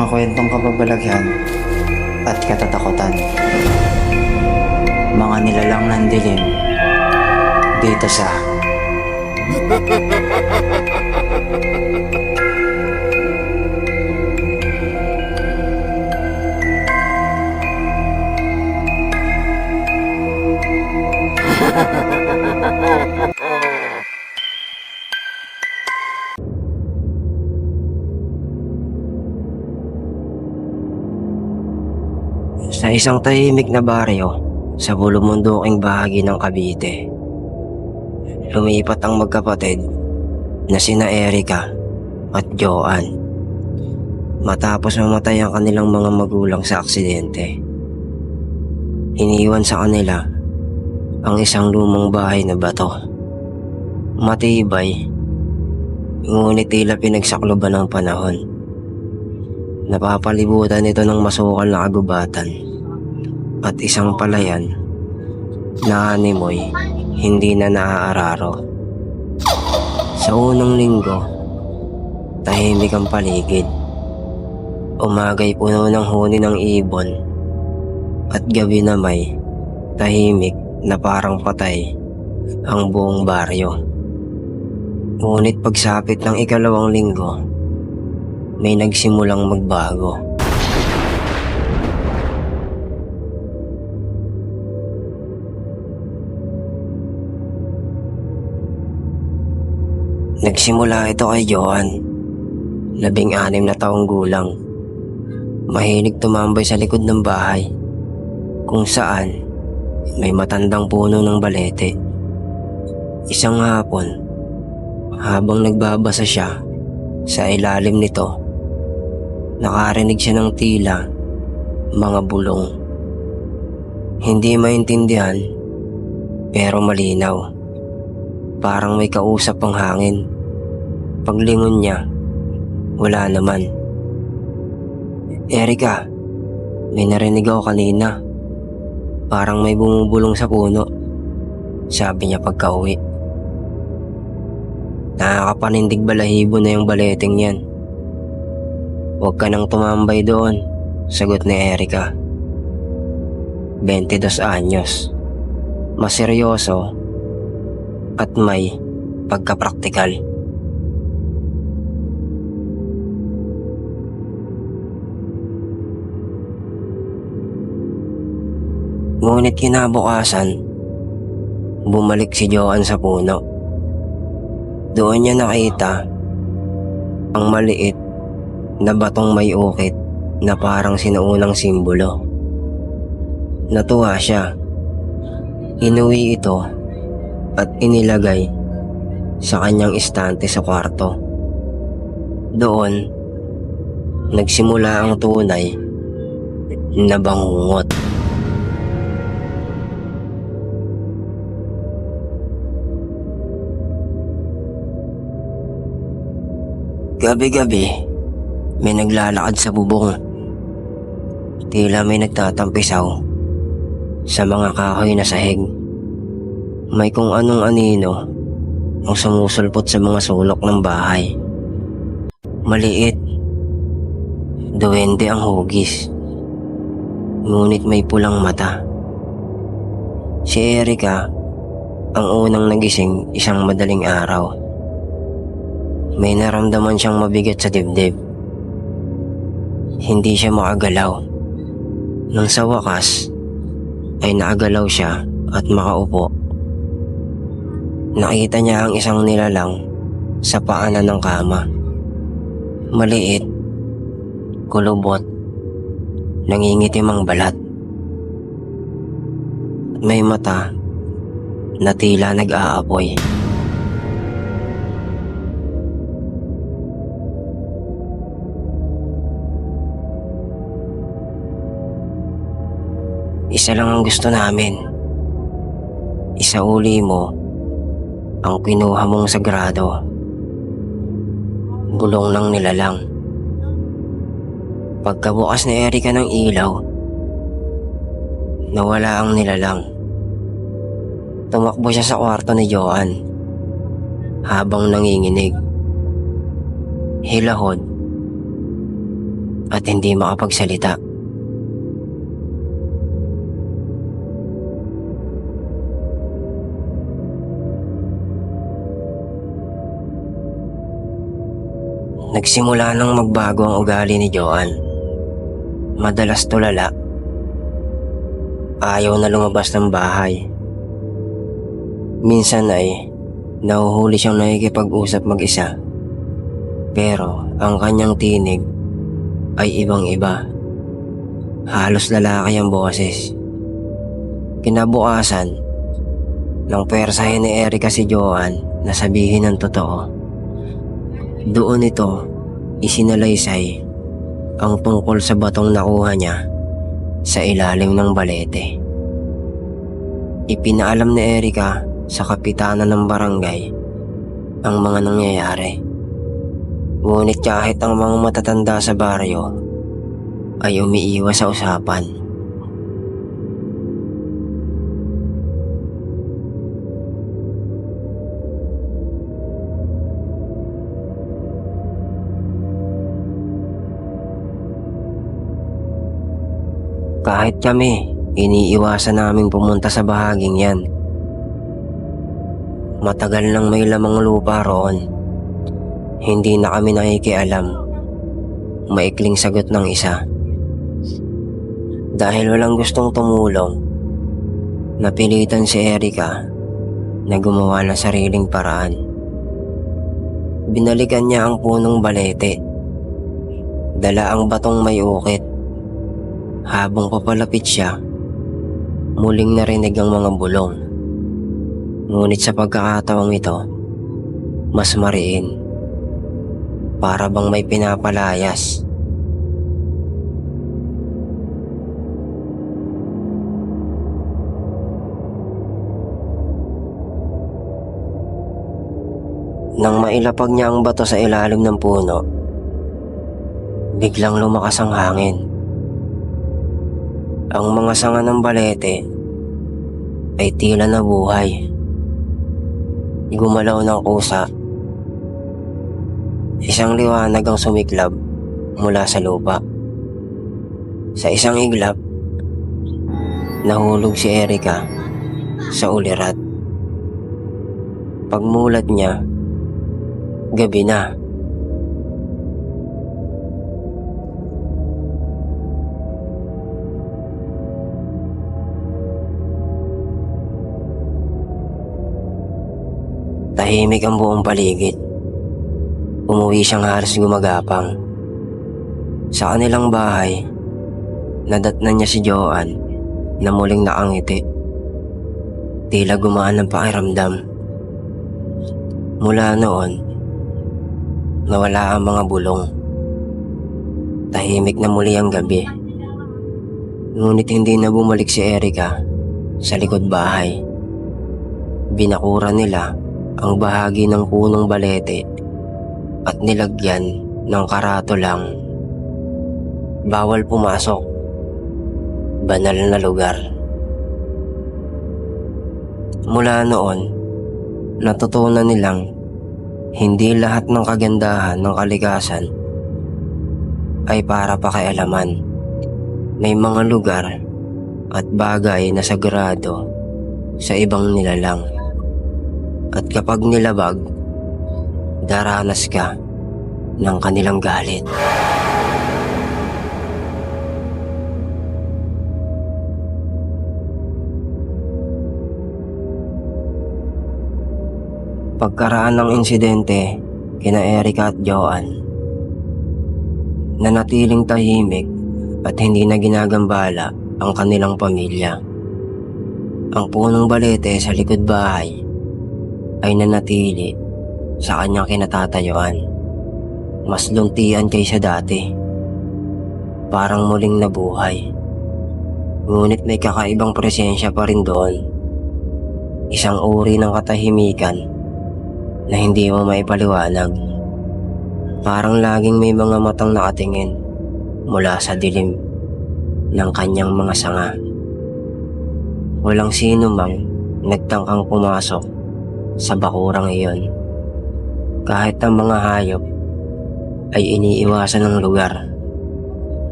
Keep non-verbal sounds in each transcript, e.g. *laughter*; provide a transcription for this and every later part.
mga kwentong kababalaghan at katatakutan. Mga nilalang ng dilim dito sa *laughs* Sa isang tahimik na baryo sa bulumunduking bahagi ng Cavite, lumipat ang magkapatid na sina Erica at Joanne matapos mamatay ang kanilang mga magulang sa aksidente. Iniwan sa kanila ang isang lumang bahay na bato. Matibay, ngunit tila pinagsakloban ng panahon. Napapalibutan ito ng masukal na kagubatan at isang palayan na animoy hindi na naaararo. Sa unang linggo, tahimik ang paligid. Umagay puno ng huni ng ibon at gabi na may tahimik na parang patay ang buong baryo. Ngunit pagsapit ng ikalawang linggo, may nagsimulang magbago. Nagsimula ito kay Johan, labing anim na taong gulang. Mahilig tumambay sa likod ng bahay, kung saan may matandang puno ng balete. Isang hapon, habang nagbabasa siya sa ilalim nito, nakarinig siya ng tila, mga bulong. Hindi maintindihan, pero malinaw. Parang may kausap ang hangin. Paglingon niya, wala naman. Erika, may narinig ako kanina. Parang may bumubulong sa puno. Sabi niya pagka-uwi. Nakakapanindig balahibo na yung baleteng yan. Huwag ka nang tumambay doon, sagot ni Erika. 22 anyos. Maseryoso at may pagkapraktikal. Ngunit kinabukasan, bumalik si Joan sa puno. Doon niya nakita ang maliit na batong may ukit na parang sinuunang simbolo. Natuwa siya. Inuwi ito at inilagay sa kanyang istante sa kwarto. Doon, nagsimula ang tunay na bangungot. Gabi-gabi, may naglalakad sa bubong. Tila may nagtatampisaw sa mga kahoy na sahig. May kung anong anino ang sumusulpot sa mga sulok ng bahay. Maliit. Duwende ang hugis. Ngunit may pulang mata. Si Erika ang unang nagising isang madaling araw. May naramdaman siyang mabigat sa dibdib. Hindi siya makagalaw. Nang sa wakas, ay naagalaw siya at makaupo. Nakita niya ang isang nilalang sa paanan ng kama. Maliit, kulubot, nangingitim ang balat. May mata na tila nag-aapoy. Isa lang ang gusto namin. Isauli mo ang kinuha mong sagrado. Bulong ng nilalang. Pagkabukas ni Erika ng ilaw, nawala ang nilalang. Tumakbo siya sa kwarto ni Joan habang nanginginig. Hilahod at hindi makapagsalita. Nagsimula nang magbago ang ugali ni Joan. Madalas tulala. Ayaw na lumabas ng bahay. Minsan ay nahuhuli siyang nakikipag-usap mag-isa. Pero ang kanyang tinig ay ibang-iba. Halos lalaki ang boses. Kinabukasan, nang pwersahin ni Erika si Joan na sabihin ng totoo. Doon ito isinalaysay ang tungkol sa batong nakuha niya sa ilalim ng balete. Ipinaalam ni Erika sa kapitana ng barangay ang mga nangyayari. Ngunit kahit ang mga matatanda sa baryo ay umiiwas sa usapan. Kahit kami, iniiwasan namin pumunta sa bahaging yan. Matagal nang may lamang lupa roon. Hindi na kami nakikialam. Maikling sagot ng isa. Dahil walang gustong tumulong, napilitan si Erika na gumawa ng sariling paraan. Binalikan niya ang punong balete. Dala ang batong may ukit. Habang papalapit siya, muling narinig ang mga bulong. Ngunit sa pagkakataong ito, mas mariin. Para bang may pinapalayas. Nang mailapag niya ang bato sa ilalim ng puno, biglang lumakas ang hangin. Ang mga sanga ng balete ay tila nabuhay. Gumalaw ng kusa. Isang liwanag ang sumiklab mula sa lupa. Sa isang iglap, nahulog si Erika sa ulirat. Pagmulat niya, gabi na. Tahimik ang buong paligid. Umuwi siyang halos gumagapang. Sa kanilang bahay, nadatnan niya si Joan na muling nakangiti. Tila gumaan ang pakiramdam. Mula noon, nawala ang mga bulong. Tahimik na muli ang gabi. Ngunit hindi na bumalik si Erika sa likod bahay. Binakura nila ang bahagi ng punong balete at nilagyan ng karato lang. Bawal pumasok. Banal na lugar. Mula noon, natutunan nilang hindi lahat ng kagandahan ng kalikasan ay para pakialaman. May mga lugar at bagay na sagrado sa ibang nilalang. At kapag nilabag, daranas ka ng kanilang galit. Pagkaraan ng insidente kina Erika at Joan, nanatiling tahimik at hindi na ginagambala ang kanilang pamilya. Ang punong balete sa likod bahay ay nanatili sa kanyang kinatatayuan. Mas luntian kaysa dati. Parang muling nabuhay. Ngunit may kakaibang presensya pa rin doon. Isang uri ng katahimikan na hindi mo maipaliwanag. Parang laging may mga matang nakatingin mula sa dilim ng kanyang mga sanga. Walang sino mang nagtangkang pumasok sa bakurang iyon. Kahit ang mga hayop ay iniiwasan ng lugar.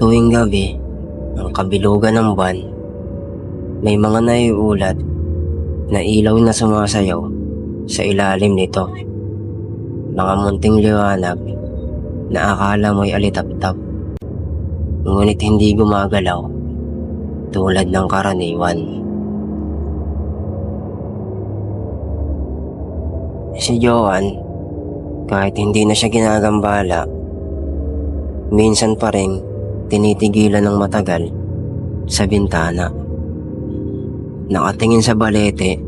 Tuwing gabi, ang kabilugan ng buwan, may mga naiulat na ilaw na sumasayaw sa ilalim nito. Mga munting liwanag na akala mo'y alitap-tap, ngunit hindi gumagalaw tulad ng karaniwan. Si Joan, kahit hindi na siya ginagambala, minsan pa rin tinitigilan ng matagal sa bintana. Nakatingin sa balete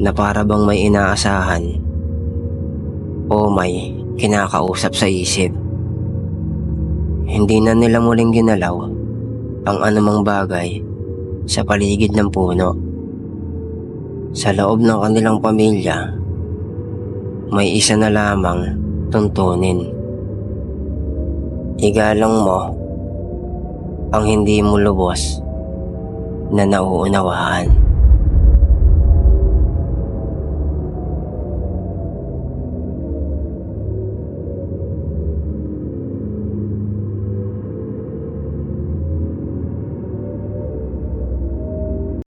na para bang may inaasahan o may kinakausap sa isip. Hindi na nila muling ginalaw ang anumang bagay sa paligid ng puno. Sa loob ng kanilang pamilya, may isa na lamang tuntunin. Igalang mo ang hindi mo lubos na nauunawaan.